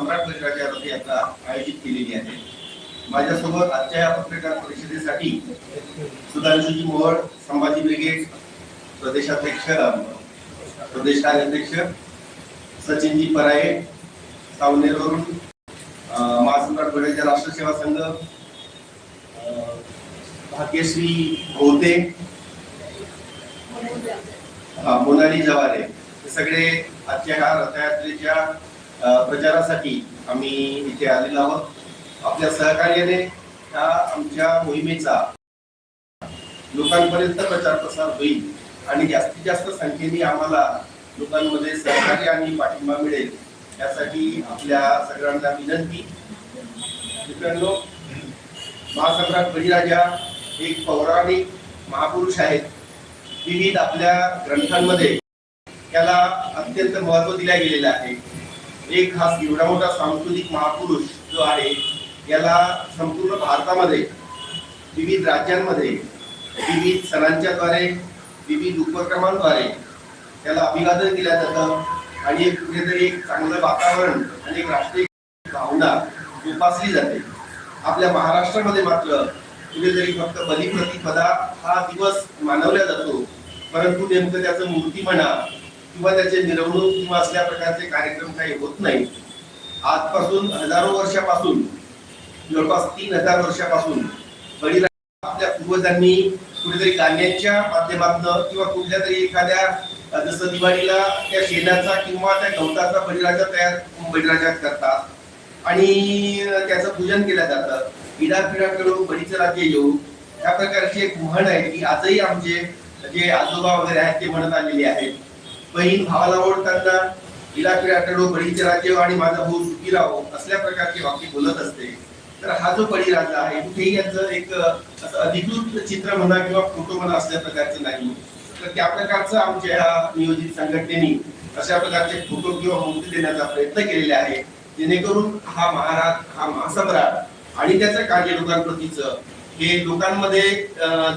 सम्राट बळीराजा रथयात्रा आयोजित केलेली आहे. माझ्यासोबत आजच्या या पत्रकार परिषदेसाठी सुधांशुजी मोहोळ संभाजी ब्रिगेड प्रदेशाध्यक्ष प्रदेश कार्याध्यक्ष सचिनजी पराये सावनेरवरून महासम्राट गडाच्या राष्ट्र सेवा संघ भाग्यश्री गोते मोनाली जवारे. हे सगळे आजच्या ह्या रथयात्रेच्या प्रचारासाठी आम्ही इथे आलेलो आहोत. आपल्या सहकार्याने ह्या आमच्या मोहिमेचा लोकांपर्यंत प्रचार प्रसार होईल आणि जास्तीत जास्त संख्येने आम्हाला लोकांमध्ये सहकार्य आणि पाठिंबा मिळेल यासाठी आपल्या सगळ्यांना विनंती. मित्रांनो महासम्राट बळीराजा एक पौराणिक महापुरुष आहेत. विविध आपल्या ग्रंथांमध्ये त्याला अत्यंत महत्त्व दिल्या गेलेलं आहे. एक हा एवढा मोठा सांस्कृतिक महापुरुष जो आहे याला संपूर्ण भारतामध्ये विविध राज्यांमध्ये विविध सणांच्याद्वारे विविध उपक्रमांद्वारे त्याला अभिवादन केलं जातं. आणि एक कुठेतरी एक चांगलं वातावरण आणि एक राष्ट्रीय भावना जोपासली जाते. आपल्या महाराष्ट्रामध्ये मात्र कुठेतरी फक्त बलिप्रतिपदा हा दिवस मानवला जातो. परंतु नेमकं त्याचं मूर्ती म्हणा किंवा त्याचे मिरवणूक किंवा असल्या प्रकारचे कार्यक्रम काही होत नाही. आजपासून हजारो वर्षापासून जवळपास तीन हजार वर्षापासून बळीला आपल्या पूर्वजांनी कुठेतरी गाण्याच्या माध्यमातून किंवा कुठल्या तरी एखाद्या जसं दिवाळीला त्या शेणाचा किंवा त्या गवताचा बळीराजा तयार बळीराजा करतात. आणि त्याचं पूजन केलं जातं. पिढा पिढा करून बळीचं राज्य येऊ या प्रकारची एक म्हण आहे की आजही आमचे जे आजोबा वगैरे आहेत ते म्हणत आलेले आहेत. बहीण भावाला ओढताना पिढा पिढा बळीचे राजे आणि माझा भाऊ सुखी राहो असल्या प्रकारची वाक्य बोलत असते. तर हा जो बळीराजा आहे कुठेही याचं एक असं अधिकृत चित्र म्हणा किंवा फोटो म्हणा असल्या प्रकारचे नाही. तर त्या प्रकारचं आमच्या या नियोजित संघटनेने अशा प्रकारचे फोटो किंवा मूर्ती देण्याचा प्रयत्न केलेला आहे. जेणेकरून हा महाराज हा महासम्राट आणि त्याचं कार्य लोकांप्रतीच हे लोकांमध्ये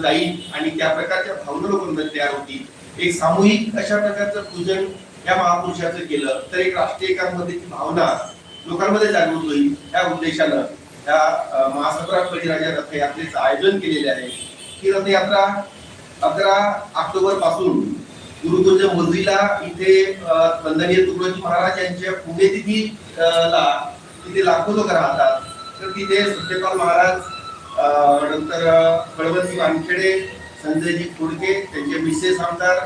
जाईल आणि त्या प्रकारच्या भावना लोकांमध्ये तयार होतील. एक सामूहिक अशा प्रकारचं पूजन या महापुरुषाचं केलं तर एक राष्ट्रीय भावना लोकांमध्ये जागृत होईल या उद्देशानं या अं, महासम्राट बळीराजा रथयात्रेचं आयोजन केलेले आहे. ही रथयात्रा अकरा ऑक्टोबरपासून गुरुकुंज मोझरीला इथे वंदनीय तुकडोजी महाराज यांच्या पुण्यतिथी ला तिथे लाखो लोक राहतात. तर तिथे सत्यपाल महाराज अं, नंतर बळवंतजी वानखेडे संजयजी फुडके त्यांचे मिसेस आमदार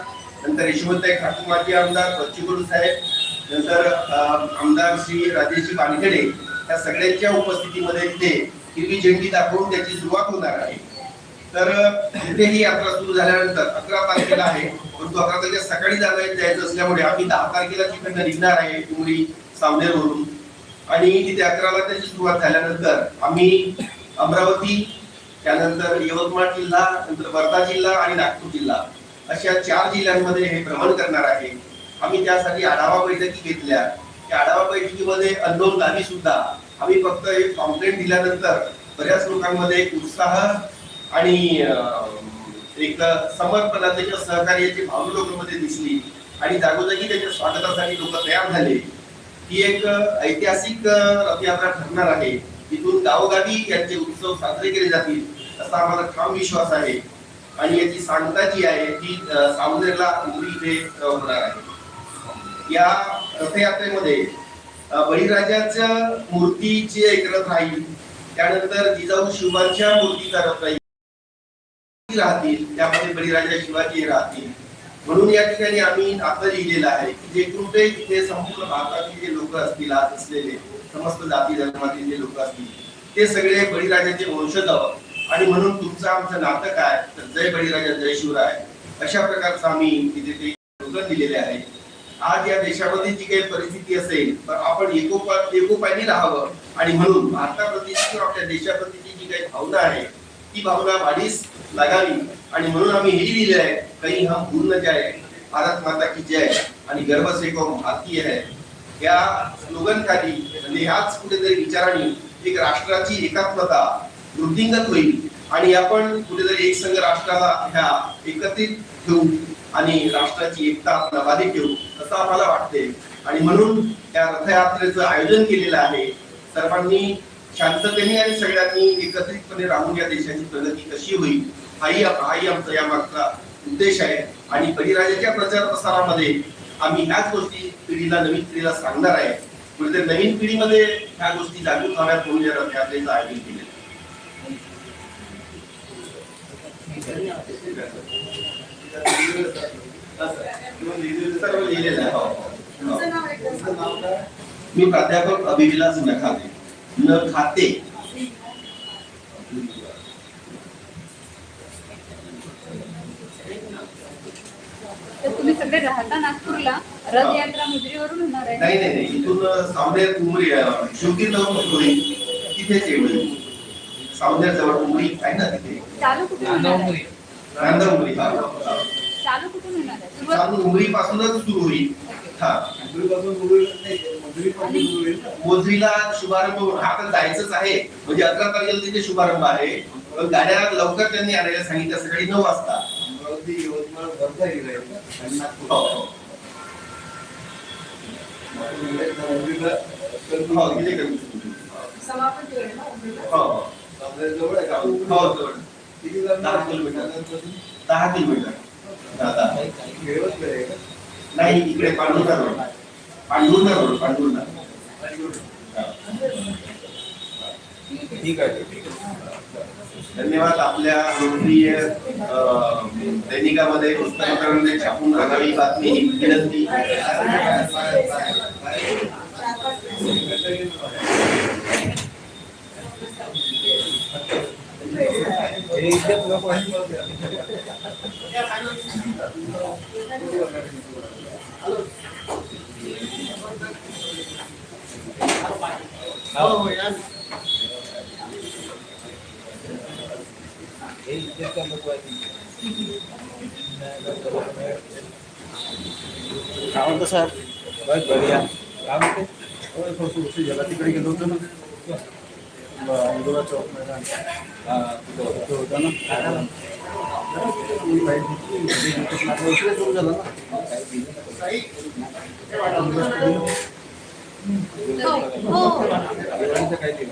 नंतर यशवंतराय ठाकूर माजी आमदार बच्चूकडू साहेब नंतर आमदार श्री राजेशजी वानखेडे या सगळ्यांच्या उपस्थितीमध्ये तिथे हिरवी झेंडी दाखवून त्याची सुरुवात होणार आहे. तर इथे ही यात्रा सुरू झाल्यानंतर अकरा तारखेला आहे परंतु अकरा तारखेला सकाळी जायला जायचं असल्यामुळे आम्ही दहा तारखेला तिकडनं निघणार आहे डुंगरी सावनेरवरून आणि तिथे अकराला त्याची सुरुवात झाल्यानंतर आम्ही अमरावती त्यानंतर यवतमाळ जिल्हा नंतर वर्धा जिल्हा आणि नागपूर जिल्हा. अशा चार जिल्ह्यांमध्ये हे भ्रमण करणार आहे. आम्ही त्यासाठी आढावा बैठकी घेतल्या. त्या आढावा बैठकीमध्ये अननोन गावी सुद्धा आम्ही फक्त एक कॉम्प्लेंट दिल्यानंतर बऱ्याच लोकांमध्ये एक उत्साह आणि एक समर्पणाचे किंवा सहकार्याची भावना लोकांमध्ये दिसली आणि जागोजागी त्याच्या स्वागतासाठी लोक तयार झाले. ही एक ऐतिहासिक रथयात्रा ठरणार आहे. इथून गावोगावी यांचे उत्सव साजरे केले जातील असा आम्हाला ठाम विश्वास आहे. आणि याची सांगता जी आहे ती सावनेरला उमरी इथे होणार आहे. या रथयात्रेमध्ये बळीराजाच्या मूर्तीची एक रथ राहील. त्यानंतर जिजाऊ शिवांच्या मूर्तीचा रथ राहील. राहतील त्यामध्ये बळीराजा शिवाजी राहतील. म्हणून या ठिकाणी आम्ही आता लिहिलेलं आहे की जे कुठे तिथे संपूर्ण भारतातील जे लोक असतील आज असलेले समस्त जाती धर्मातील जे लोक असतील ते सगळे बळीराजाचे वंशज आहोत. आणि म्हणून तुमचं आमचं नातं काय? तर जय बळीराजा जय शिवराय. अशा प्रकारचं आम्ही तिथे ते स्लोगन दिलेले आहे. आज या देशामध्ये जी काही परिस्थिती असेल तर आपण एकोपा एकोपाने राहावं. आणि म्हणून भारताप्रती किंवा आपल्या देशाप्रतीची जी काही भावना आहे ती भावना वाढीस लागावी. आणि म्हणून आम्ही हे लिहिलं आहे काही हा भूल न जाए भारत माता की जय. आणि गर्व से कौम भारतीय है? या स्लोगन खाली म्हणजे ह्याच कुठेतरी विचाराने एक राष्ट्राची एकात्मता वृद्धिंगत होईल आणि आपण कुठेतरी एक संघ राष्ट्राला ह्या एकत्रित ठेवू आणि राष्ट्राची एकता आपण ठेवू असं आम्हाला वाटते आणि म्हणून या रथयात्रेचं आयोजन केलेलं आहे. सर्वांनी शांततेने आणि सगळ्यांनी एकत्रितपणे राहून या देशाची प्रगती कशी होईल हाही हाही आमचा या मागचा उद्देश आहे. आणि बळीराजाच्या प्रचार प्रसारामध्ये आम्ही ह्याच गोष्टी पिढीला नवीन पिढीला सांगणार आहे. म्हणजे नवीन पिढीमध्ये ह्या गोष्टी जागृत व्हाव्यात म्हणून या रथयात्रेचं आयोजन केले मी प्राध्यापक अभिविलास नखाते. न खाते न खाते. सगळे राहता नागपूरला. रथयात्रा मुजरीवरून होणार आहे. नाही नाही नाही. इथून सावनेर उमरी शिवगीर जाऊन होईल तिथेच येईल सावनेर जवळ उमरी आहे ना तिथे? चालू कुठून होणार आहे? नांदा उमरी. चालू कुठून होणार आहे? चालू उमरी पासूनच सुरू होईल हा मोजरीला शुभारंभ हा तर जायचंच आहे. म्हणजे अकरा तारखेला तिथे शुभारंभ आहे. गाड्या लवकर त्यांनी आणायला सांगितलं सकाळी नऊ वाजता. हो, हो. तिथे दहा किलोमीटर दहा किलोमीटर नाही इकडे पांडुर्णा रोड पांडुर्णा रोड पांडुर्णा ठीक आहे ठीक धन्यवाद आपल्या लोकप्रिय दैनिकामध्ये पुस्तकांमध्ये छापून राहावी बातमी ही विनंती. हो, हो, हे इथे हे. काय म्हणतो साहेब बस बढिया. काय म्हणते? थोडंसं उशीर झाला. तिकडे गेलो होतो ना. अंदोला चौक मैदान. हा, तिथं होता. ना. उशीर सुरू झाला ना. हो हो. काय दिलं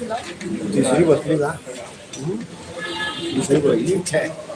तिसरी बसली का दुसरी बसली.